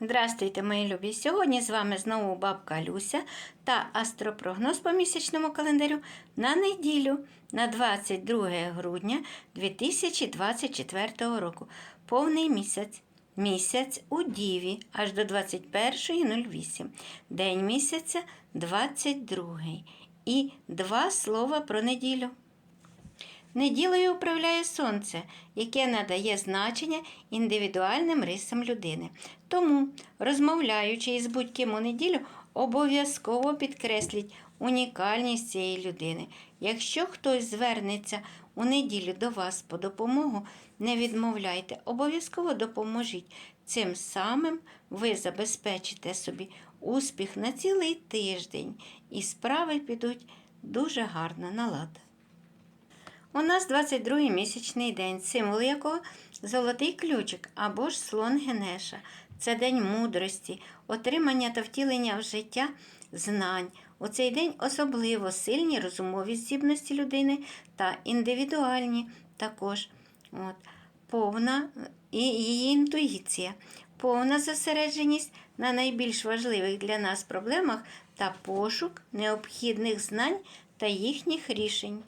Здравствуйте, мої любі! Сьогодні з вами знову бабка Люся та астропрогноз по місячному календарю на неділю на 22 грудня 2024 року. Повний місяць. Місяць у Діві аж до 21.08. День місяця 22. І два слова про неділю. Неділею управляє сонце, яке надає значення індивідуальним рисам людини. Тому, розмовляючи із будь-ким у неділю, обов'язково підкресліть унікальність цієї людини. Якщо хтось звернеться у неділю до вас по допомогу, не відмовляйте, обов'язково допоможіть. Цим самим ви забезпечите собі успіх на цілий тиждень, і справи підуть дуже гарно на лад. У нас 22-й місячний день, символ якого золотий ключик або ж слон Генеша. Це день мудрості, отримання та втілення в життя знань. У цей день особливо сильні розумові здібності людини та індивідуальні також. От. Повна і її інтуїція, повна зосередженість на найбільш важливих для нас проблемах та пошук необхідних знань та їхніх рішень.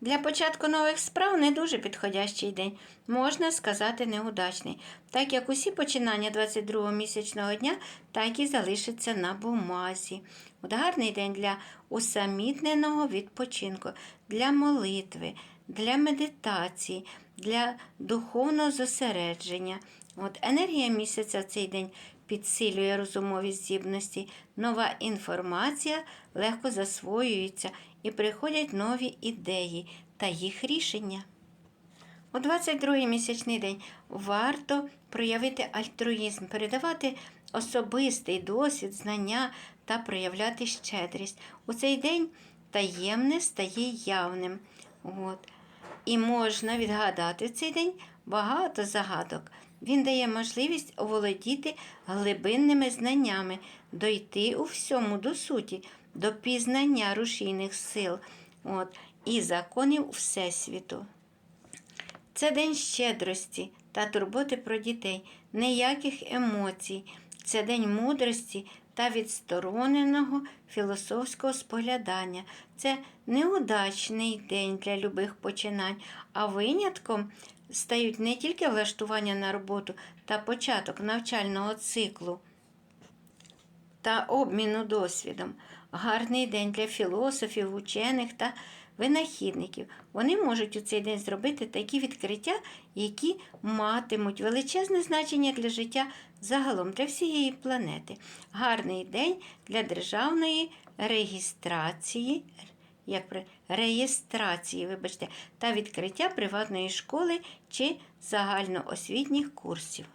Для початку нових справ не дуже підходящий день, можна сказати, неудачний, так як усі починання 22-го місячного дня так і залишаться на бумазі. От гарний день для усамітненого відпочинку, для молитви, для медитації, для духовного зосередження. От енергія місяця в цей день підсилює розумові здібності, нова інформація легко засвоюється і приходять нові ідеї та їх рішення. У 22-й місячний день варто проявити альтруїзм, передавати особистий досвід, знання та проявляти щедрість. У цей день таємне стає явним. От. І можна відгадати в цей день багато загадок. Він дає можливість оволодіти глибинними знаннями, дойти у всьому до суті, до пізнання рушійних сил от, і законів Всесвіту. Це день щедрості та турботи про дітей, ніяких емоцій. Це день мудрості та відстороненого філософського споглядання. Це неудачний день для любих починань, а винятком стають не тільки влаштування на роботу та початок навчального циклу та обміну досвідом. Гарний день для філософів, учених та винахідників. Вони можуть у цей день зробити такі відкриття, які матимуть величезне значення для життя загалом для всієї планети. Гарний день для державної реєстрації. Як при реєстрації, вибачте, та відкриття приватної школи чи загальноосвітніх курсів.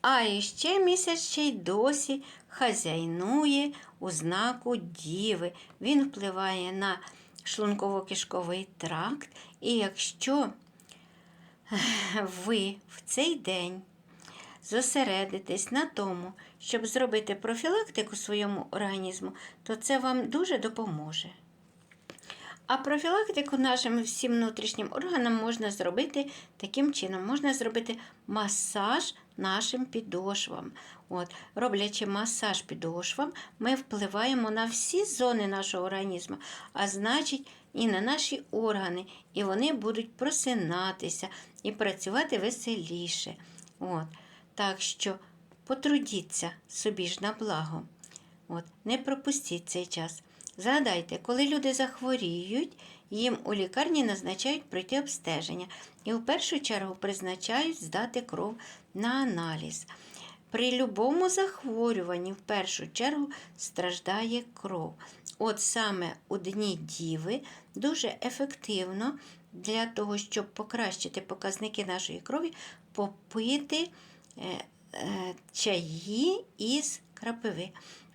А іще місяць ще й досі хазяйнує у знаку Діви. Він впливає на шлунково-кишковий тракт. І якщо ви в цей день зосередитесь на тому, щоб зробити профілактику своєму організму, то це вам дуже допоможе. А профілактику нашим всім внутрішнім органам можна зробити таким чином: можна зробити масаж нашим підошвам. От, Роблячи масаж підошвам, ми впливаємо на всі зони нашого організму, а значить, і на наші органи, і вони будуть просинатися і працювати веселіше. От. Так що потрудіться собі ж на благо. От. Не пропустіть цей час. Згадайте, коли люди захворіють, їм у лікарні назначають пройти обстеження і в першу чергу призначають здати кров на аналіз. При любому захворюванні в першу чергу страждає кров. От саме у дні діви дуже ефективно для того, щоб покращити показники нашої крові, попити е, е, чаї із крапиви.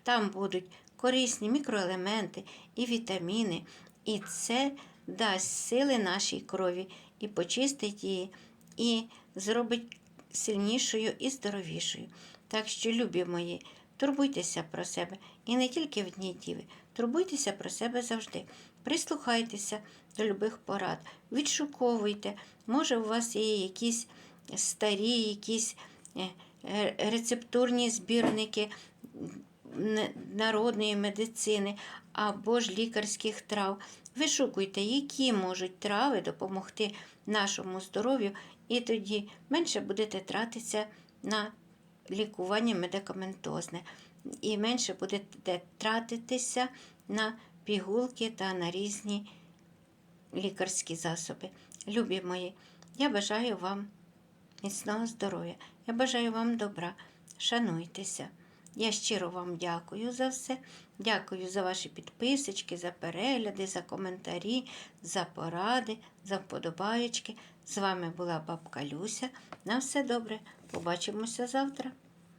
Там будуть корисні мікроелементи і вітаміни, і це дасть сили нашій крові і почистить її, і зробить сильнішою і здоровішою. Так що, любі мої, турбуйтеся про себе і не тільки в дні діви, турбуйтеся про себе завжди. Прислухайтеся до любих порад, відшуковуйте. Може, у вас є якісь старі, якісь е, е, рецептурні збірники народної медицини або ж лікарських трав. Вишукуйте, які можуть трави допомогти нашому здоров'ю, і тоді менше будете тратитися на лікування медикаментозне, і менше будете тратитися на пігулки та на різні лікарські засоби. Любі мої, я бажаю вам міцного здоров'я, я бажаю вам добра. Шануйтеся. Я щиро вам дякую за все. Дякую за ваші підписочки, за перегляди, за коментарі, за поради, за вподобаєчки. З вами була бабка Люся. На все добре. Побачимося завтра.